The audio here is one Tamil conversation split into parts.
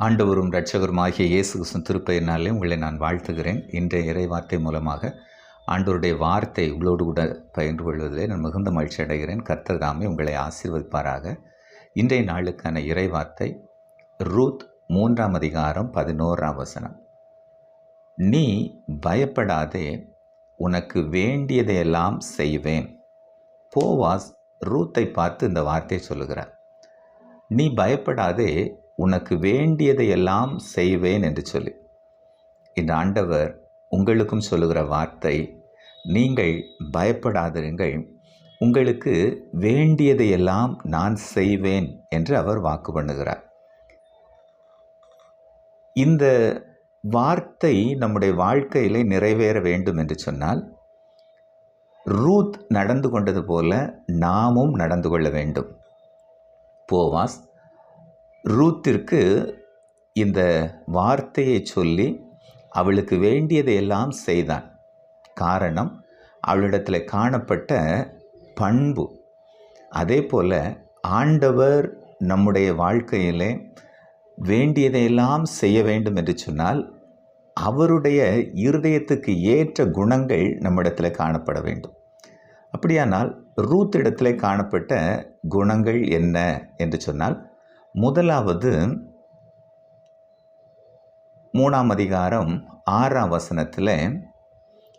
ஆண்டவரும் இரட்சகருமாகிய இயேசு கிருஷ்ணன் திருப்பெயரினாலே உங்களை நான் வாழ்த்துகிறேன். இன்றைய இறைவார்த்தை மூலமாக ஆண்டவருடைய வார்த்தை உங்களோடு கூட பயின்று கொள்வதிலே நான் மிகுந்த மகிழ்ச்சி அடைகிறேன். கர்த்தர் தாமே உங்களை ஆசீர்வதிப்பாராக. இன்றைய நாளுக்கான இறைவார்த்தை ரூத் மூன்றாம் அதிகாரம் பதினோராம் வசனம். நீ பயப்படாதே உனக்கு வேண்டியதையெல்லாம் செய்வேன். போவாஸ் ரூத்தை பார்த்து இந்த வார்த்தையை சொல்லுகிறார். நீ பயப்படாதே உனக்கு வேண்டியதையெல்லாம் செய்வேன் என்று சொல்லி. இந்த ஆண்டவர் உங்களுக்கும் சொல்லுகிற வார்த்தை நீங்கள் பயப்படாதிருங்கள். உங்களுக்கு வேண்டியதையெல்லாம் நான் செய்வேன் என்று அவர் வாக்கு பண்ணுகிறார். இந்த வார்த்தை நம்முடைய வாழ்க்கையிலே நிறைவேற வேண்டும் என்று சொன்னால் ரூத் நடந்து கொண்டது போல நாமும் நடந்து கொள்ள வேண்டும். போவாஸ் ரூத்திற்கு இந்த வார்த்தையை சொல்லி அவளுக்கு வேண்டியதையெல்லாம் செய்தான். காரணம் அவளிடத்தில் காணப்பட்ட பண்பு. அதே போல் ஆண்டவர் நம்முடைய வாழ்க்கையிலே வேண்டியதையெல்லாம் செய்ய வேண்டும் என்று சொன்னால் அவருடைய இருதயத்துக்கு ஏற்ற குணங்கள் நம்மிடத்தில் காணப்பட வேண்டும். அப்படியானால் ரூத் இடத்துல காணப்பட்ட குணங்கள் என்ன என்று சொன்னால் முதலாவது மூணாம் அதிகாரம் ஆறாம் வசனத்தில்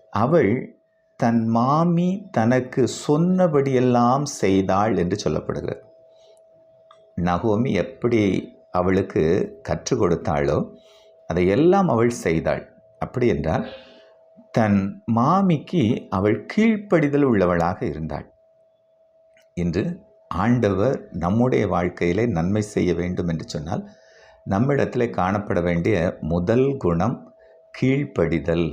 அவள் தன் மாமி தனக்கு சொன்னபடியெல்லாம் செய்தாள் என்று சொல்லப்படுகிறது. நகோமி எப்படி அவளுக்கு கற்றுக் கொடுத்தாளோ அதையெல்லாம் அவள் செய்தாள். அப்படி என்றால் தன் மாமிக்கு அவள் கீழ்ப்படிதல் உள்ளவளாக இருந்தாள் இன்று ஆண்டவர் நம்முடைய வாழ்க்கையிலே நன்மை செய்ய வேண்டும் என்று சொன்னால் நம்மிடத்தில் காணப்பட வேண்டிய முதல் குணம் கீழ்ப்படிதல்.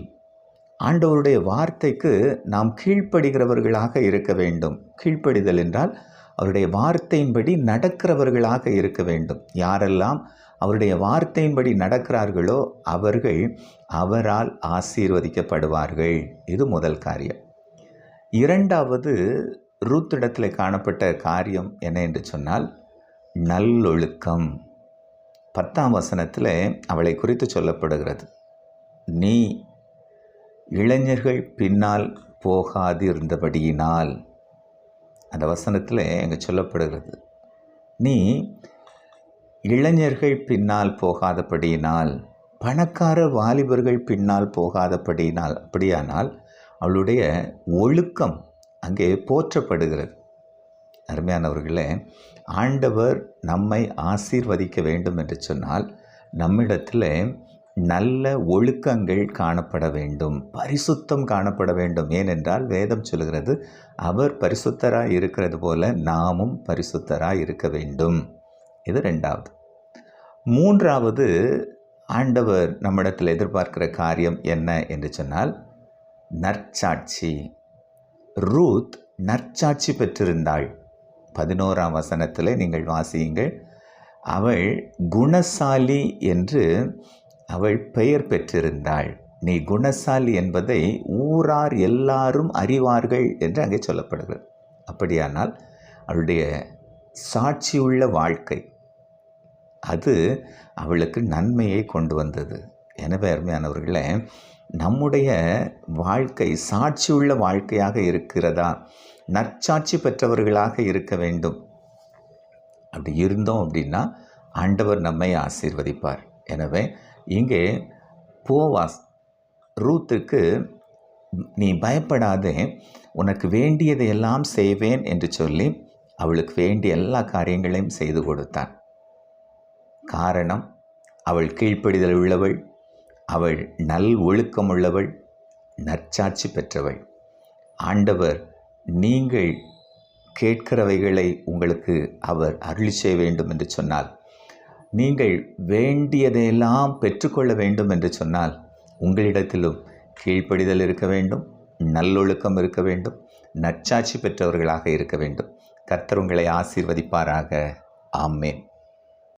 ஆண்டவருடைய வார்த்தைக்கு நாம் கீழ்ப்படுகிறவர்களாக இருக்க வேண்டும். கீழ்ப்படிதல் என்றால் அவருடைய வார்த்தையின்படி நடக்கிறவர்களாக இருக்க வேண்டும். யாரெல்லாம் அவருடைய வார்த்தையின்படி நடக்கிறார்களோ அவர்கள் அவரால் ஆசீர்வதிக்கப்படுவார்கள். இது முதல் காரியம். இரண்டாவது ரூத்திடத்தில் காணப்பட்ட காரியம் என்ன என்று சொன்னால் நல்லொழுக்கம். பத்தாம் வசனத்தில் அவளை குறித்து சொல்லப்படுகிறது. நீ இளைஞர்கள் பின்னால் போகாது இருந்தபடியினால் அந்த வசனத்தில் அங்கே சொல்லப்படுகிறது. நீ இளைஞர்கள் பின்னால் போகாதபடியினால் பணக்கார வாலிபர்கள் பின்னால் போகாதபடியினால் அப்படியானால் அவளுடைய ஒழுக்கம் அங்கே போற்றப்படுகிறது. அருமையானவர்களே ஆண்டவர் நம்மை ஆசீர்வதிக்க வேண்டும் என்று சொன்னால் நம்மிடத்தில் நல்ல ஒழுக்கங்கள் காணப்பட வேண்டும் பரிசுத்தம் காணப்பட வேண்டும். ஏனென்றால் வேதம் சொல்கிறது அவர் பரிசுத்தராக இருக்கிறது போல நாமும் பரிசுத்தராக இருக்க வேண்டும். இது ரெண்டாவது மூன்றாவது ஆண்டவர் நம்மிடத்தில் எதிர்பார்க்கிற காரியம் என்ன என்று சொன்னால் நற்சாட்சி. ரூத் நற்சாட்சி பெற்றிருந்தாள். பதினோராம் வசனத்தில் நீங்கள் வாசியுங்கள். அவள் குணசாலி என்று அவள் பெயர் பெற்றிருந்தாள். நீ குணசாலி என்பதை ஊரார் எல்லாரும் அறிவார்கள் என்று அங்கே சொல்லப்படுகிறது. அப்படியானால் அவளுடைய சாட்சியுள்ள வாழ்க்கை அது அவளுக்கு நன்மையை கொண்டு வந்தது. எனவே அருமையானவர்களே நம்முடைய வாழ்க்கை சாட்சியுள்ள வாழ்க்கையாக இருக்கிறதா? நற்சாட்சி பெற்றவர்களாக இருக்க வேண்டும். அப்படி இருந்தோம் அப்படின்னா ஆண்டவர் நம்மை ஆசீர்வதிப்பார். எனவே இங்கே போவாஸ் ரூத்துக்கு நீ பயப்படாதே உனக்கு வேண்டியதையெல்லாம் செய்வேன் என்று சொல்லி அவளுக்கு வேண்டிய எல்லா காரியங்களையும் செய்து கொடுத்தான். காரணம் அவள் கீழ்ப்படிதல் உள்ளவள். அவள் நல் ஒழுக்கமுள்ளவள் நற்சாட்சி பெற்றவள். ஆண்டவர் நீங்கள் கேட்கிறவைகளை உங்களுக்கு அவர் அருளி செய்ய வேண்டும் என்று சொன்னால் நீங்கள் வேண்டியதையெல்லாம் பெற்றுக்கொள்ள வேண்டும் என்று சொன்னால் உங்களிடத்திலும் கீழ்ப்படிதல் இருக்க வேண்டும் நல்லொழுக்கம் இருக்க வேண்டும் நற்சாட்சி பெற்றவர்களாக இருக்க வேண்டும். கர்த்தர் உங்களை ஆசீர்வதிப்பாராக. ஆமேன்.